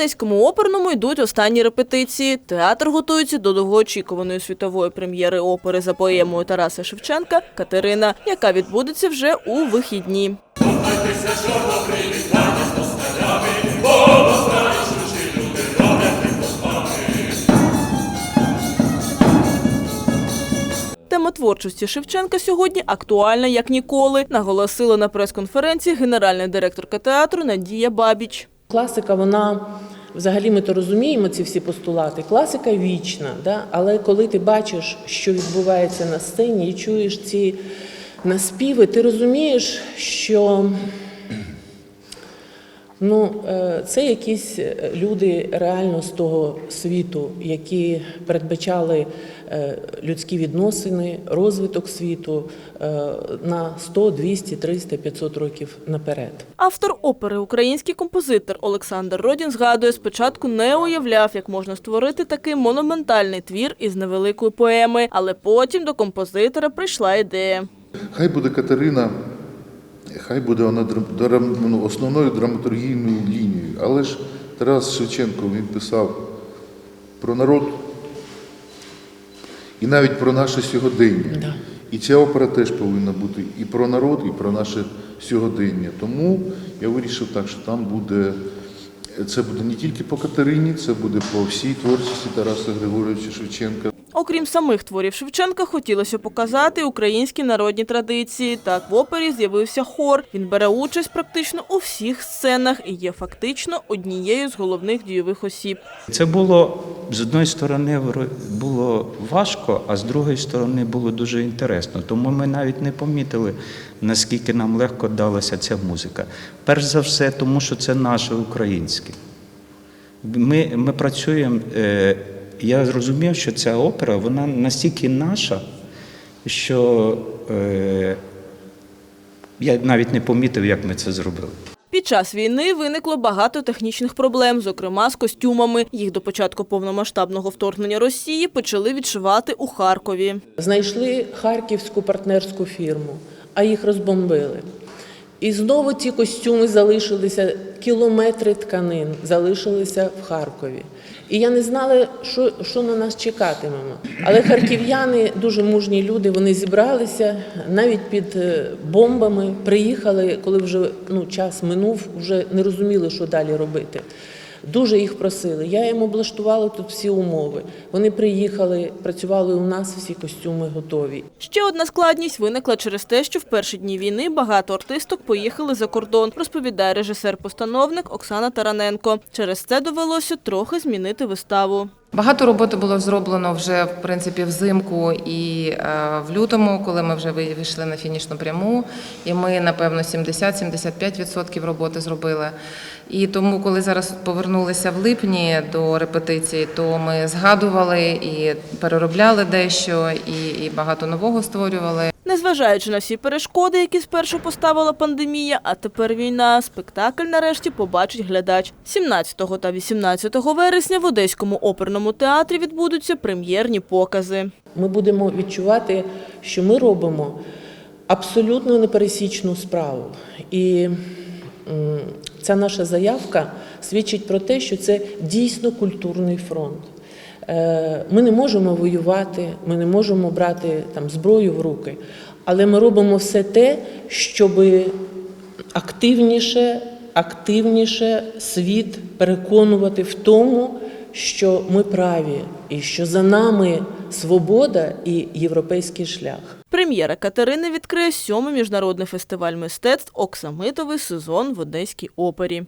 Одеському оперному йдуть останні репетиції. Театр готується до довгоочікуваної світової прем'єри опери за поемою Тараса Шевченка Катерина, яка відбудеться вже у вихідні. Тема творчості Шевченка сьогодні актуальна як ніколи, наголосила на прес-конференції генеральний директорка театру Надія Бабіч. Класика, вона взагалі ми то розуміємо ці всі постулати. Класика вічна, да? але коли ти бачиш, що відбувається на сцені, і чуєш ці наспіви, ти розумієш, що ну, е, це якісь е, люди реально з того світу, які передбачали е, людські відносини, розвиток світу на 100, 200, 300, 500 років наперед. Автор опери, український композитор Олександр Родін згадує, спочатку не уявляв, як можна створити такий монументальний твір із невеликої поеми, але потім до композитора прийшла ідея. Хай буде Катерина, хай буде вона ну, основною драматургійною лінією. Але ж Тарас Шевченко він писав про народ і навіть про наше сьогодення. Да. І ця опера теж повинна бути і про народ, і про наше сьогодення. Тому я вирішив так, що там буде. Це буде не тільки по Катерині, це буде по всій творчості Тараса Григоровича Шевченка. Окрім самих творів Шевченка, хотілося показати українські народні традиції. Так в опері з'явився хор. Він бере участь практично у всіх сценах і є фактично однією з головних дійових осіб. Це було з одної сторони було важко, а з другої сторони було дуже інтересно. Тому ми навіть не помітили, наскільки нам легко далася ця музика. Перш за все, тому що це наше українське. Ми, ми працюємо. Я зрозумів, що ця опера вона настільки наша, що е, я навіть не помітив, як ми це зробили. Під час війни виникло багато технічних проблем, зокрема з костюмами. Їх до початку повномасштабного вторгнення Росії почали відшивати у Харкові. Знайшли харківську партнерську фірму, а їх розбомбили. І знову ці костюми залишилися, кілометри тканин залишилися в Харкові. І я не знала, що, що на нас чекатимемо. Але харків'яни дуже мужні люди, вони зібралися навіть під е, бомбами, приїхали, коли вже ну, час минув, вже не розуміли, що далі робити. Дуже їх просили. Я їм облаштувала тут всі умови. Вони приїхали, працювали у нас, всі костюми готові. Ще одна складність виникла через те, що в перші дні війни багато артисток поїхали за кордон, розповідає режисер-постановник Оксана Тараненко. Через це довелося трохи змінити виставу. Багато роботи було зроблено вже в принципі взимку і е, в лютому, коли ми вже ви- вийшли на фінішну пряму. І ми, напевно, 70-75% роботи зробили. І тому, коли зараз повернулися в липні до репетиції, то ми згадували і переробляли дещо, і багато нового створювали. Незважаючи на всі перешкоди, які спершу поставила пандемія, а тепер війна, спектакль нарешті побачить глядач. 17 та 18 вересня в Одеському оперному театрі відбудуться прем'єрні покази. Ми будемо відчувати, що ми робимо абсолютно непересічну справу. І ця наша заявка свідчить про те, що це дійсно культурний фронт. Е, Ми не можемо воювати, ми не можемо брати там зброю в руки, але ми робимо все те, щоб активніше, активніше світ переконувати в тому, що ми праві і що за нами свобода і європейський шлях. Прем'єра Катерини відкриє сьомий міжнародний фестиваль мистецтв Оксамитовий сезон в Одеській опері.